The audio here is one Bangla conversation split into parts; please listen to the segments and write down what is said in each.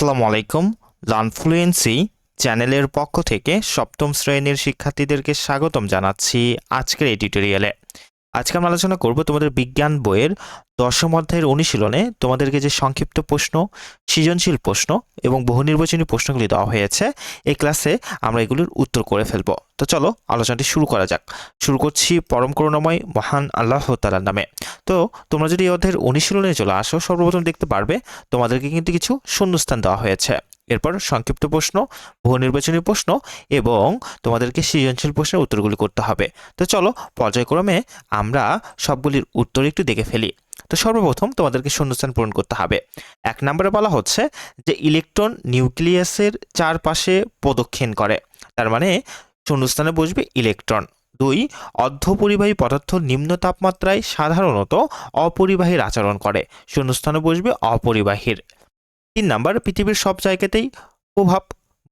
আসসালামু আলাইকুম। লার্নফ্লুয়েন্সি চ্যানেলের পক্ষ থেকে সপ্তম শ্রেণির শিক্ষার্থীদেরকে স্বাগতম জানাচ্ছি আজকের এই টিউটোরিয়ালে। আজকে আমরা আলোচনা করব তোমাদের বিজ্ঞান বইয়ের দশম অধ্যায়ের অনুশীলনে তোমাদেরকে যে সংক্ষিপ্ত প্রশ্ন, সৃজনশীল প্রশ্ন এবং বহু নির্বাচনী প্রশ্নগুলি দেওয়া হয়েছে, এই ক্লাসে আমরা এগুলোর উত্তর করে ফেলব। তো চলো আলোচনাটি শুরু করা যাক। শুরু করছি পরম করুণাময় মহান আল্লাহ তালার নামে। তো তোমরা যদি এই অধ্যায়ের অনুশীলনে চলে আসো, সর্বপ্রথম দেখতে পারবে তোমাদেরকে কিন্তু কিছু শূন্যস্থান দেওয়া হয়েছে। এরপর সংক্ষিপ্ত প্রশ্ন বহু নির্বাচনী প্রশ্ন এবং তোমাদেরকে সৃজনশীল প্রশ্নের উত্তরগুলি করতে হবে। তো চলো, পর্যায়ক্রমে আমরা সবগুলির উত্তর একটু দেখে ফেলি। তো সর্বপ্রথম তোমাদেরকে শূন্যস্থান পূরণ করতে হবে। এক নম্বরে বলা হচ্ছে যে ইলেকট্রন নিউক্লিয়াসের চারপাশে প্রদক্ষিণ করে। তার মানে শূন্যস্থানে বসবে ইলেকট্রন। দুই, অর্ধপরিবাহী পদার্থ নিম্ন তাপমাত্রায় সাধারণত অপরিবাহীর আচরণ করে। শূন্যস্থানে বসবে অপরিবাহীর। তিন নাম্বার, পৃথিবীর সব জায়গাতেই প্রভাব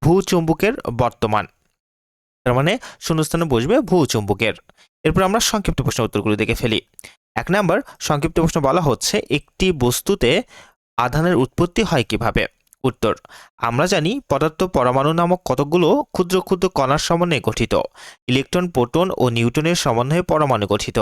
ভূচুম্বকের বর্তমান। তার মানে শূন্যস্থানে বসবে ভূচুম্বকের এরপর আমরা সংক্ষিপ্ত প্রশ্ন উত্তরগুলো দেখে ফেলি। এক নাম্বার, সংক্ষিপ্ত প্রশ্ন বলা হচ্ছে, একটি বস্তুতে আধানের উৎপত্তি হয় কীভাবে? উত্তর। আমরা জানি পদার্থ পরমাণু নামক কতগুলো ক্ষুদ্র ক্ষুদ্র কণার সমন্বয়ে গঠিত। ইলেকট্রন, প্রোটন ও নিউটনের সমন্বয়ে পরমাণু গঠিত।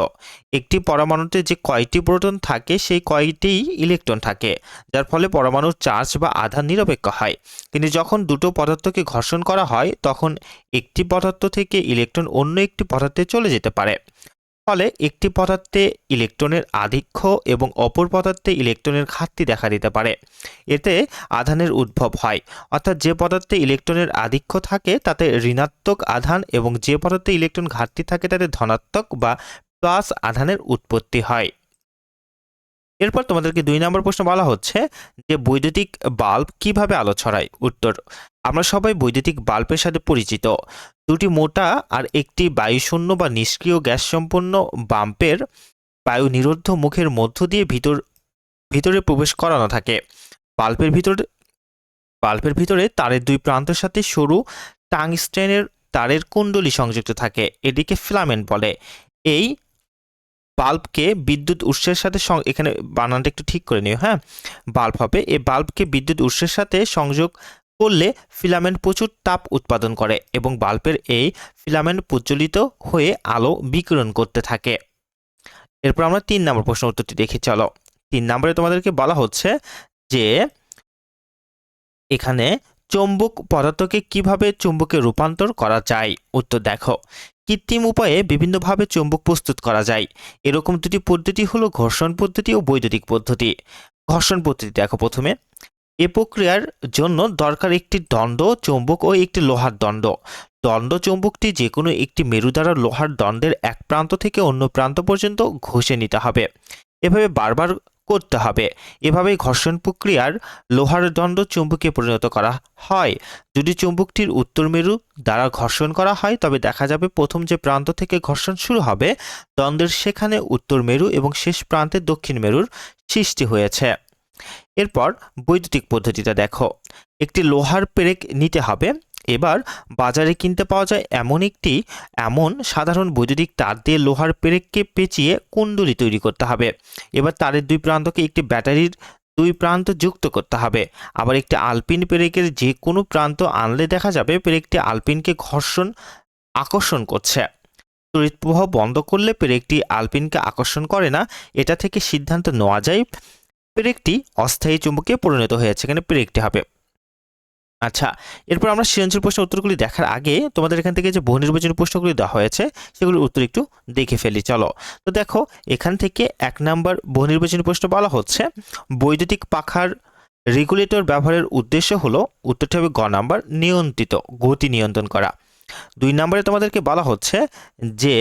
একটি পরমাণুতে যে কয়টি প্রোটন থাকে, সেই কয়টিই ইলেকট্রন থাকে, যার ফলে পরমাণুর চার্জ বা আধান নিরপেক্ষ হয়। কিন্তু যখন দুটো পদার্থকে ঘর্ষণ করা হয়, তখন একটি পদার্থ থেকে ইলেকট্রন অন্য একটি পদার্থে চলে যেতে পারে। ফলে একটি পদার্থে ইলেকট্রনের আধিক্য এবং অপর পদার্থে ইলেকট্রনের ঘাটতি দেখা দিতে পারে। এতে আধানের উদ্ভব হয়। অর্থাৎ যে পদার্থে ইলেকট্রনের আধিক্য থাকে, তাতে ঋণাত্মক আধান এবং যে পদার্থে ইলেকট্রন ঘাটতি থাকে, তাতে ধনাত্মক বা প্লাস আধানের উৎপত্তি হয়। এরপর তোমাদেরকে দুই নম্বর প্রশ্ন বলা হচ্ছে যে বৈদ্যুতিক বাল্ব কীভাবে আলো ছড়ায়? উত্তর, আমরা সবাই বৈদ্যুতিক বাল্বের সাথে পরিচিত। দুটি মোটা আর একটি বায়ুশূন্য বা নিষ্ক্রিয় গ্যাস সম্পন্ন বাম্পের বায়ু নিরুদ্ধ মুখের মধ্য দিয়ে ভিতর, ভিতরে প্রবেশ করানো থাকে। বাল্বের ভিতর, বাল্বের ভিতরে তারের দুই প্রান্তের সাথে সরু টাং টাংস্টেনের তারের কুণ্ডলী সংযুক্ত থাকে। এটিকে ফিলামেন্ট বলে। এই বাল্বকে বিদ্যুৎ উৎসের সাথে এখানে বানানটা একটু ঠিক করে নিও হ্যাঁ? বাল্ব হবে। এই বাল্বকে বিদ্যুৎ উৎসের সাথে সংযোগ করলে ফিলামেন্ট প্রচুর তাপ উৎপাদন করে এবং বাল্বের এই ফিলামেন্ট প্রজ্বলিত হয়ে আলো বিকিরণ করতে থাকে। এরপর আমরা তিন নম্বর প্রশ্ন উত্তরটি দেখি, চলো। তিন নম্বরে তোমাদেরকে বলা হচ্ছে যে এখানে চৌম্বক পদার্থকে কীভাবে চুম্বকে রূপান্তর করা যায়? উত্তর দেখো। কৃত্রিম উপায়ে বিভিন্নভাবে চৌম্বক প্রস্তুত করা যায়। এরকম দুটি পদ্ধতি হলো ঘর্ষণ পদ্ধতি ও বৈদ্যুতিক পদ্ধতি। ঘর্ষণ পদ্ধতি দেখো প্রথমে। এ প্রক্রিয়ার জন্য দরকার একটি দণ্ড, চৌম্বক ও একটি লোহার দণ্ড। দণ্ড চৌম্বকটি যে কোনো একটি মেরু দ্বারা লোহার দণ্ডের এক প্রান্ত থেকে অন্য প্রান্ত পর্যন্ত ঘষে নিতে হবে। এভাবে বারবার করতে হবে। এভাবে ঘর্ষণ প্রক্রিয়ার লোহার দণ্ড চুম্বকে পরিণত করা হয়। যদি চুম্বকটির উত্তর মেরু দ্বারা ঘর্ষণ করা হয়, তবে দেখা যাবে প্রথম যে প্রান্ত থেকে ঘর্ষণ শুরু হবে, দ্বন্দ্বের সেখানে উত্তর মেরু এবং শেষ প্রান্তে দক্ষিণ মেরুর সৃষ্টি হয়েছে। এরপর বৈদ্যুতিক পদ্ধতিটা দেখো। একটি লোহার পেরেক নিতে হবে। এবার বাজারে কিনতে পাওয়া যায় এমন একটি, এমন সাধারণ বৈদ্যুতিক তার দিয়ে লোহার পেরেককে পেঁচিয়ে কুণ্ডলি তৈরি করতে হবে। এবার তারের দুই প্রান্তকে একটি ব্যাটারির দুই প্রান্ত যুক্ত করতে হবে। আবার একটি আলপিন পেরেকের যে কোনো প্রান্ত আনলে দেখা যাবে পেরেকটি আলপিনকে ঘর্ষণ, আকর্ষণ করছে। তড়িৎ প্রবাহ বন্ধ করলে পেরেকটি আলপিনকে আকর্ষণ করে না, এটা থেকে সিদ্ধান্ত নেওয়া যায় পেরেকটি অস্থায়ী চুম্বকে পরিণত হয়েছে এখানে পেরেকটি হবে। আচ্ছা এরপর আমরা সৃজনশীল প্রশ্ন উত্তরগুলি দেখার আগে তোমাদের এখান থেকে যে বহু নির্বাচনী প্রশ্নগুলি দেওয়া হয়েছে, সেগুলির উত্তর একটু দেখে ফেলি, চলো। তো দেখো, এখান থেকে এক নাম্বার বহু নির্বাচনী প্রশ্ন বলা হচ্ছে, বৈদ্যুতিক পাখার রেগুলেটর ব্যবহারের উদ্দেশ্য হলো, উত্তরটি হবে গ নাম্বার, নিয়ন্ত্রিত, গতি নিয়ন্ত্রণ করা। দুই নম্বরে তোমাদেরকে বলা হচ্ছে যে,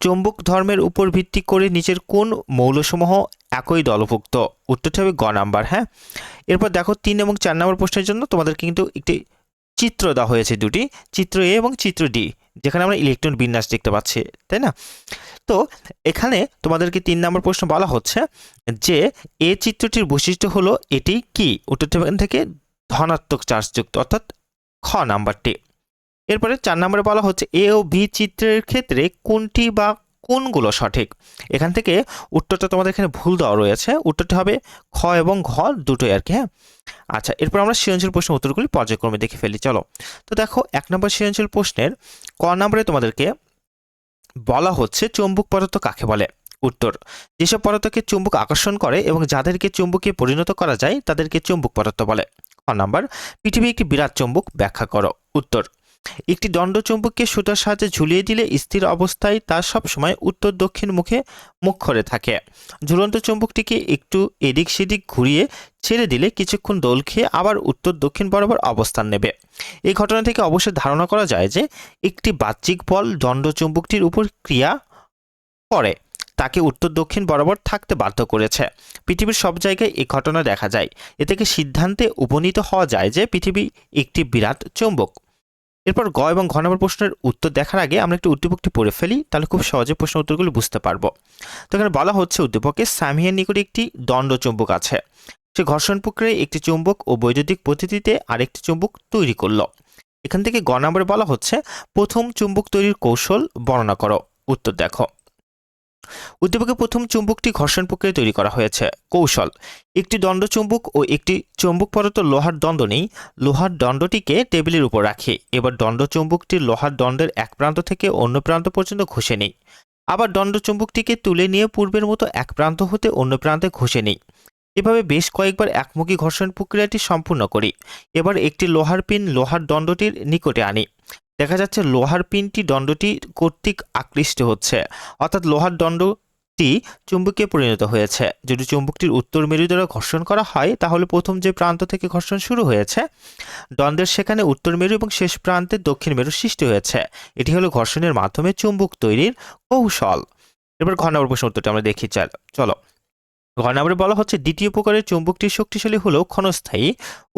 চৌম্বক ধর্মের উপর ভিত্তি করে নিচের কোন মৌলসমূহ একই দলভুক্ত? উত্তরটি হবে গ নাম্বার হ্যাঁ? এরপর দেখো তিন এবং চার নম্বর প্রশ্নের জন্য তোমাদের কিন্তু একটি চিত্র দেওয়া হয়েছে দুটি, চিত্র এ এবং চিত্র ডি, যেখানে আমরা ইলেকট্রন বিন্যাস দেখতে পাচ্ছি, তাই না? তো এখানে তোমাদেরকে তিন নম্বর প্রশ্ন বলা হচ্ছে যে এ চিত্রটির বৈশিষ্ট্য হলো এটি কি? উত্তরটি এখান থেকে ধনাত্মক চার্জযুক্ত অর্থাৎ খ নাম্বারটি। এরপরে চার নম্বরে বলা হচ্ছে এ ও বি চিত্রের ক্ষেত্রে কোনটি বা কোনগুলো সঠিক? এখান থেকে উত্তরটা তোমাদের এখানে ভুল দেওয়া রয়েছে। উত্তরটি হবে খ এবং ঘ দুটোই আর কি হ্যাঁ? আচ্ছা এরপর আমরা সৃজনশীল প্রশ্নের উত্তরগুলি পর্যায়ক্রমে দেখে ফেলি। চলো। তো দেখো, এক নম্বর সৃজনশীল প্রশ্নের ক নম্বরে তোমাদেরকে বলা হচ্ছে চুম্বক পদার্থ কাকে বলে? উত্তর, যেসব পদার্থকে চুম্বক আকর্ষণ করে এবং যাদেরকে চুম্বকে পরিণত করা যায় তাদেরকে চুম্বক পদার্থ বলে। খ নম্বর পৃথিবী একটি বিরাট চুম্বক ব্যাখ্যা করো। উত্তর একটি দণ্ড চুম্বককে সুতার সাহায্যে ঝুলিয়ে দিলে স্থির অবস্থায় তা সবসময় উত্তর দক্ষিণ মুখে মুখ করে থাকে। ঝুলন্ত চুম্বকটিকে একটু এদিক সেদিক ঘুরিয়ে ছেড়ে দিলে কিছুক্ষণ দোল খেয়ে আবার উত্তর দক্ষিণ বরাবর অবস্থান নেবে। এই ঘটনা থেকে অবশ্যই ধারণা করা যায় যে একটি বাহ্যিক বল দণ্ড চুম্বকটির উপর ক্রিয়া করে, তাকে উত্তর দক্ষিণ বরাবর থাকতে বাধ্য করেছে। পৃথিবীর সব জায়গায় এই ঘটনা দেখা যায়। এ থেকে সিদ্ধান্তে উপনীত হওয়া যায় যে পৃথিবী একটি বিরাট চুম্বক। এরপর গ এবং ঘ নম্বর প্রশ্নের উত্তর দেখার আগে আমরা একটু উদ্দীপকটি পড়ে ফেলি, তাহলে খুব সহজে প্রশ্ন উত্তরগুলো বুঝতে পারব। তো এখানে বলা হচ্ছে উদ্দীপকে স্যামিয়ার নিকটে একটি দণ্ড চুম্বক আছে। সে ঘর্ষণ প্রক্রিয়ায় একটি চুম্বক ও বৈদ্যুতিক পদ্ধতিতে আরেকটি চুম্বক তৈরি করল। এখান থেকে গ নম্বরে বলা হচ্ছে, প্রথম চুম্বক তৈরির কৌশল বর্ণনা করো। উত্তর দেখো। উদ্দীপকে প্রথম চুম্বকটি ঘর্ষণ প্রক্রিয়ায় তৈরি করা হয়েছে। কৌশল, একটি দণ্ড চুম্বক ও একটি চুম্বক পদার্থ লোহার দণ্ড নেই লোহার দণ্ডটিকে টেবিলের উপর রাখে, এবার দণ্ড চুম্বকটি লোহার দণ্ডের এক প্রান্ত থেকে অন্য প্রান্ত পর্যন্ত ঘষে নেই। আবার দণ্ড চুম্বকটিকে তুলে নিয়ে পূর্বের মতো এক প্রান্ত হতে অন্য প্রান্তে ঘষে নেই। এভাবে বেশ কয়েকবার একমুখী ঘর্ষণ প্রক্রিয়াটি সম্পূর্ণ করি। এবার একটি লোহার পিন লোহার দণ্ডটির নিকটে আনি। দেখা যাচ্ছে লোহার পিনটি দণ্ডটি কর্তৃক আকৃষ্ট হচ্ছে। অর্থাৎ লোহার দণ্ডটি চুম্বকে পরিণত হয়েছে। যদি চুম্বকটির উত্তর মেরু দ্বারা ঘর্ষণ করা হয়, তাহলে প্রথম যে প্রান্ত থেকে ঘর্ষণ শুরু হয়েছে দ্বন্দ্বের সেখানে উত্তর মেরু এবং শেষ প্রান্তে দক্ষিণ মেরু সৃষ্টি হয়েছে। এটি হলো ঘর্ষণের মাধ্যমে চুম্বক তৈরির কৌশল। এবার ঘ নম্বর প্রশ্ন উত্তরটি আমরা দেখি, চাল, চলো। ঘ নম্বরে বলা হচ্ছে, দ্বিতীয় প্রকারের চুম্বকটি শক্তিশালী হলেও ক্ষণস্থায়ী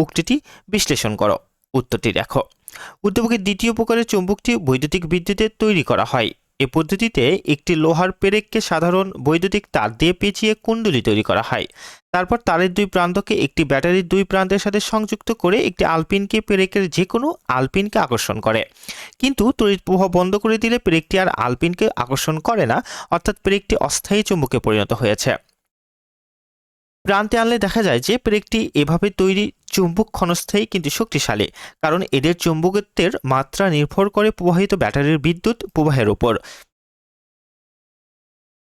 উক্তিটি বিশ্লেষণ করো। উত্তরটি দেখো। উদ্যোগের দ্বিতীয় প্রকারের চুম্বকটি বৈদ্যুতিক বিদ্যুতে তৈরি করা হয়। এ পদ্ধতিতে একটি লোহার পেরেককে সাধারণ বৈদ্যুতিক তার দিয়ে পেঁচিয়ে কুণ্ডলি তৈরি করা হয়। তারপর তারের দুই প্রান্তকে একটি ব্যাটারির দুই প্রান্তের সাথে সংযুক্ত করে একটি আলপিনকে পেরেকের যে কোনো আলপিনকে আকর্ষণ করে। কিন্তু তড়িৎ প্রবাহ বন্ধ করে দিলে পেরেকটি আর আলপিনকে আকর্ষণ করে না, অর্থাৎ পেরেকটি অস্থায়ী চুম্বকে পরিণত হয়েছে। প্রান্তে আনলে দেখা যায় যে পেরেকটি এভাবে তৈরি চুম্বক ক্ষণস্থায়ী কিন্তু শক্তিশালী, কারণ এদের চুম্বকত্বের মাত্রা নির্ভর করে প্রবাহিত ব্যাটারির বিদ্যুৎ প্রবাহের ওপর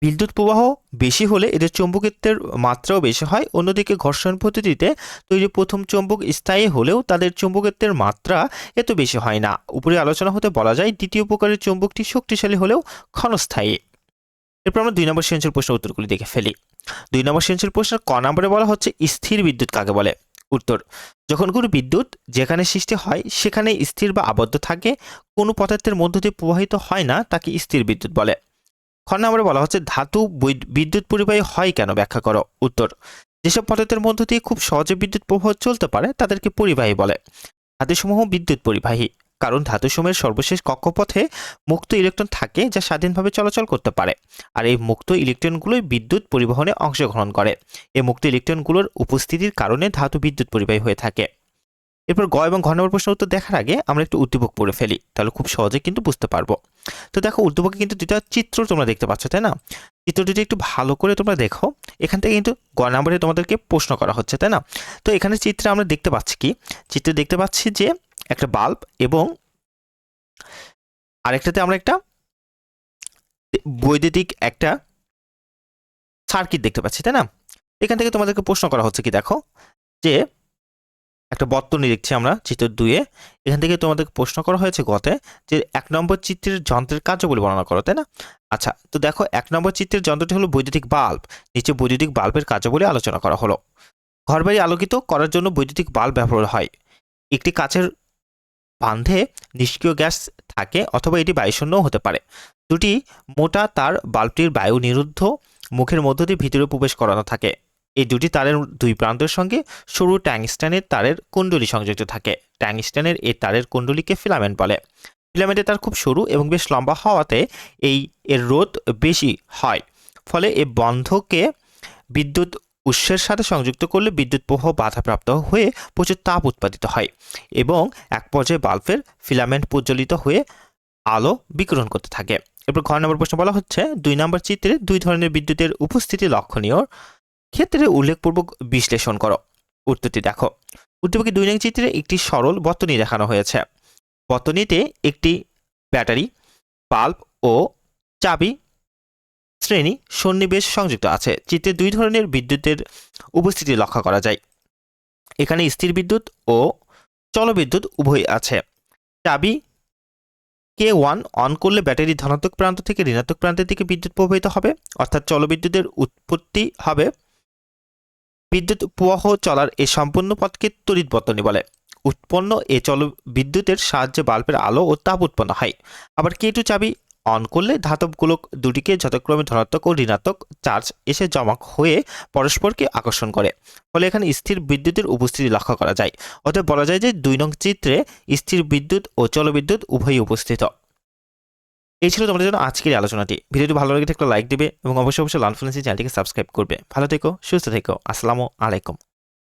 বিদ্যুৎ প্রবাহ বেশি হলে এদের চুম্বকত্বের মাত্রাও বেশি হয়। অন্যদিকে ঘর্ষণ পদ্ধতিতে তৈরি প্রথম চুম্বক স্থায়ী হলেও তাদের চুম্বকত্বের মাত্রা এত বেশি হয় না। উপরে আলোচনা হতে বলা যায় দ্বিতীয় প্রকারের চুম্বকটি শক্তিশালী হলেও ক্ষণস্থায়ী। এরপর আমরা দুই নম্বর সৃজনশীল প্রশ্ন উত্তরগুলি দেখে ফেলি। দুই নম্বর সৃজনশীল প্রশ্নের ক নম্বরে বলা হচ্ছে স্থির বিদ্যুৎ কাকে বলে? উত্তর, যখন কোনো বিদ্যুৎ যেখানে সৃষ্টি হয়, সেখানে স্থির বা আবদ্ধ থাকে, কোনো পদার্থের মধ্য দিয়ে প্রবাহিত হয় না, তাকে স্থির বিদ্যুৎ বলে। খ নম্বরে বলা হচ্ছে ধাতু বিদ্যুৎ পরিবাহী হয় কেন, ব্যাখ্যা করো। উত্তর, যেসব পদার্থের মধ্য দিয়ে খুব সহজে বিদ্যুৎ প্রবাহ চলতে পারে, তাদেরকে পরিবাহী বলে। ধাতুসমূহ বিদ্যুৎ পরিবাহী। কারণ ধাতুসমূহের সর্বশেষ কক্ষপথে মুক্ত ইলেকট্রন থাকে যা স্বাধীনভাবে চলাচল করতে পারে। আর এই মুক্ত ইলেকট্রনগুলোই বিদ্যুৎ পরিবহনে অংশগ্রহণ করে। এই মুক্ত ইলেকট্রনগুলোর উপস্থিতির কারণে ধাতু বিদ্যুৎ পরিবাহী হয়ে থাকে। এরপর গ এবং ঘ নম্বর প্রশ্ন উত্তর দেখার আগে আমরা একটু উদ্দীপক পড়ে ফেলি, তাহলে খুব সহজে কিন্তু বুঝতে পারব। তো দেখো, উদ্দীপকে কিন্তু দুটা চিত্র তোমরা দেখতে পাচ্ছ, তাই না? চিত্র দুটি একটু ভালো করে তোমরা দেখো। এখান থেকে কিন্তু গ নম্বরে তোমাদেরকে প্রশ্ন করা হচ্ছে, তাই না? তো এখানে চিত্রে আমরা দেখতে পাচ্ছি কি? চিত্রে দেখতে পাচ্ছি যে একটা বাল্ব এবং আরেকটাতে আমরা একটা বৈদ্যুতিক একটা সার্কিট দেখতে পাচ্ছি, তাই না? এখান থেকে তোমাদেরকে প্রশ্ন করা হচ্ছে কি, দেখো, যে একটা বর্তনী দেখছি আমরা, চিত্র দুয়ে এখান থেকে তোমাদের প্রশ্ন করা হয়েছে গতে যে এক নম্বর চিত্রের যন্ত্রের কার্যবলী বর্ণনা করো, তাই না? আচ্ছা তো দেখো, এক নম্বর চিত্রের যন্ত্রটি হলো বৈদ্যুতিক বাল্ব নিচে বৈদ্যুতিক বাল্বের কার্যবলী আলোচনা করা হলো। ঘরবাড়ি আলোকিত করার জন্য বৈদ্যুতিক বাল্ব ব্যবহার হয়। একটি কাচের বান্ধে নিষ্ক্রিয় গ্যাস থাকে অথবা এটি বায়ুশূন্যও হতে পারে। দুটি মোটা তার বাল্বটির বায়ু নিরুদ্ধ, মুখের মধ্য দিয়ে ভিতরে প্রবেশ করানো থাকে। এই দুটি তারের দুই প্রান্তের সঙ্গে সরু ট্যাংস্টানের তারের কুণ্ডলী সংযুক্ত থাকে। ট্যাংস্টানের এই তারের কুণ্ডলীকে ফিলামেন্ট বলে। ফিলামেন্টের তার খুব সরু এবং বেশ লম্বা হওয়াতে এই এর রোধ বেশি হয়। ফলে এ বন্ধকে বিদ্যুৎ উৎসের সাথে সংযুক্ত করলে বিদ্যুৎ প্রবাহ বাধাপ্রাপ্ত হয়ে প্রচুর তাপ উৎপাদিত হয় এবং এক পর্যায়ে বাল্বের ফিলামেন্ট প্রজ্বলিত হয়ে আলো বিকিরণ করতে থাকে। এরপর ঘর নম্বর প্রশ্ন বলা হচ্ছে, দুই নম্বর চিত্রে দুই ধরনের বিদ্যুতের উপস্থিতি লক্ষণীয়। ক্ষেত্রে উল্লেখপূর্বক বিশ্লেষণ করো। উত্তরটি দেখো। উদ্দীপকে দুই নং চিত্রে একটি সরল বর্তনী দেখানো হয়েছে। বর্তনীতে একটি ব্যাটারি, বাল্ব ও চাবি শ্রেণি সন্নিবেশ সংযুক্ত আছে, চিত্রে দুই ধরনের বিদ্যুতের উপস্থিতি লক্ষ্য করা যায়। এখানে স্থির বিদ্যুৎ ও চলবিদ্যুৎ উভয়ই আছে। চাবি কে ওয়ান অন করলে ব্যাটারি ধনাত্মক প্রান্ত থেকে ঋণাত্মক প্রান্তের দিকে বিদ্যুৎ প্রবাহিত হবে, অর্থাৎ চলবিদ্যুতের উৎপত্তি হবে। বিদ্যুৎ প্রবাহ চলার এই সম্পূর্ণ পথকে তড়িৎ বর্তনী বলে। উৎপন্ন এ চল বিদ্যুতের সাহায্যে বাল্বের আলো ও তাপ উৎপন্ন হয়। আবার কে টু চাবি অন করলে ধাতব গোলক দুটিকে যথাক্রমে ধনাত্মক ও ঋণাত্মক চার্জ এসে জমা হয়ে পরস্পরকে আকর্ষণ করে। ফলে এখানে স্থির বিদ্যুতের উপস্থিতি লক্ষ্য করা যায়। অতএব বলা যায় যে দুই নং চিত্রে স্থির বিদ্যুৎ ও চলবিদ্যুৎ উভয়ই উপস্থিত। এই ছিল তোমাদের জন্য আজকের আলোচনাটি। ভিডিওটি ভালো লাগে একটা লাইক দেবে এবং অবশ্যই অবশ্যই লাল লানফ্লুয়েন্সি চ্যানেলটিকে সাবস্ক্রাইব করবে। ভালো থেকো, সুস্থ থেকো। আসসালামু আলাইকুম।